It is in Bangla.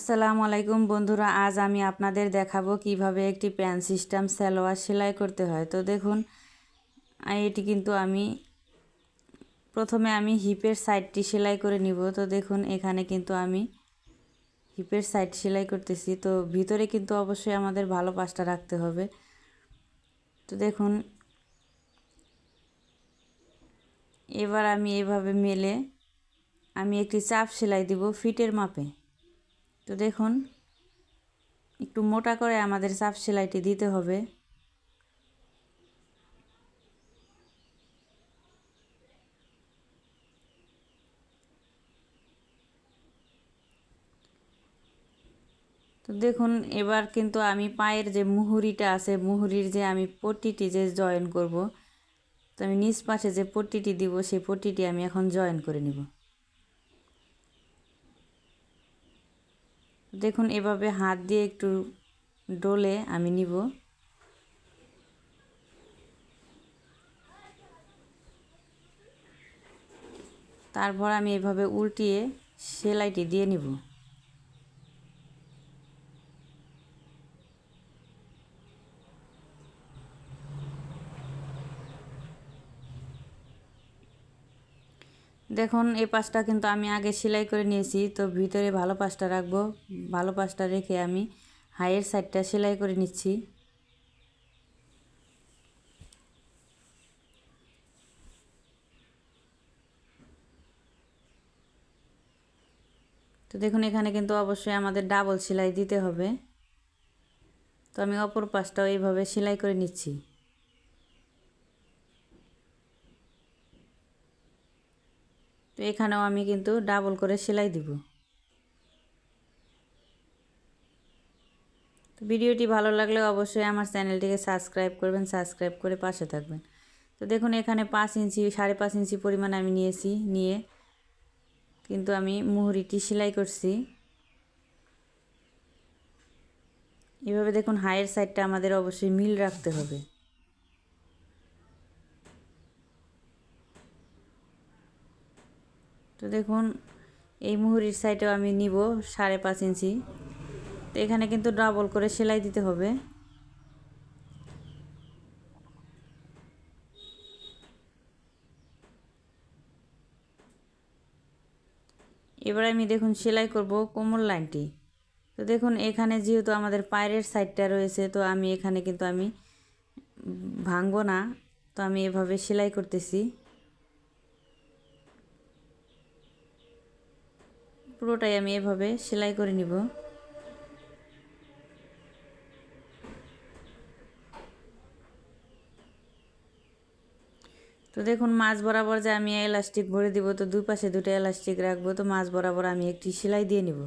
আসসালামু আলাইকুম বন্ধুরা, আজ আমি আপনাদের দেখাবো কীভাবে একটি প্যান সিস্টেম সালোয়ার সেলাই করতে হয়। তো দেখুন, এটি কিন্তু আমি প্রথমে আমি হিপের সাইডটি সেলাই করে নিব। তো দেখুন, এখানে কিন্তু আমি হিপের সাইড সেলাই করতেছি। তো ভিতরে কিন্তু অবশ্যই আমাদের ভালো পাশটা রাখতে হবে। তো দেখুন, এবার আমি এভাবে মেলে আমি একটি চাপ সেলাই দিব ফিটের মাপে। তো দেখুন, একটু মোটা করে আমাদের চাপ সেলাইটি দিতে হবে। তো দেখুন, এবার কিন্তু আমি পায়ের যে মুহুরিটা আছে, মুহুরির যে আমি পট্টিটি যে জয়েন করব, তো আমি নিচ পাশে যে পট্টিটি দিব, সেই পট্টিটি আমি এখন জয়েন করে নিব। দেখুন, এভাবে হাত দিয়ে একটু ডলে আমি নিব। তারপর আমি এভাবে উল্টিয়ে সেলাইটি দিয়ে নিব। দেখুন, এই পাশটা কিন্তু আমি আগে সেলাই করে নিয়েছি, তো ভিতরে ভালো পাশটা রাখব। ভালো পাশটা রেখে আমি হাইয়ের সাইডটা সেলাই করে নিচ্ছি। তো দেখুন, এখানে কিন্তু অবশ্যই আমাদের ডাবল সেলাই দিতে হবে। তো আমি অপর পাশটাও এইভাবে সেলাই করে নিচ্ছি। তো এখানেও আমি কিন্তু ডাবল করে সেলাই দিব। তো ভিডিওটি ভালো লাগলে অবশ্যই আমার চ্যানেলটিকে সাবস্ক্রাইব করবেন সাবস্ক্রাইব করে পাশে থাকবেন। তো দেখুন, এখানে পাঁচ ইঞ্চি, সাড়ে পাঁচ ইঞ্চি পরিমাণ আমি নিয়েছি, নিয়ে কিন্তু আমি মুহুরিটি সেলাই করছি। এভাবে দেখুন, হায়ের সাইডটা আমাদের অবশ্যই মিল রাখতে হবে। তো দেখুন, এই মুহুরির সাইডেও আমি নিব সাড়ে পাঁচ ইঞ্চি। তো এখানে কিন্তু ডাবল করে সেলাই দিতে হবে। এবার আমি দেখুন সেলাই করব কোমর লাইনটি। তো দেখুন, এখানে যেহেতু আমাদের পায়ের সাইডটা রয়েছে, তো আমি এখানে কিন্তু আমি ভাঙবো না। তো আমি এভাবে সেলাই করতেছি। পুরোটাই আমি এভাবে সেলাই করে নিব। তো দেখুন, মাছ বরাবর যে আমি এলাস্টিক ভরে দিব, তো দুই পাশে দুটো এলাস্টিক রাখব, তো মাছ বরাবর আমি একটি সেলাই দিয়ে নিব।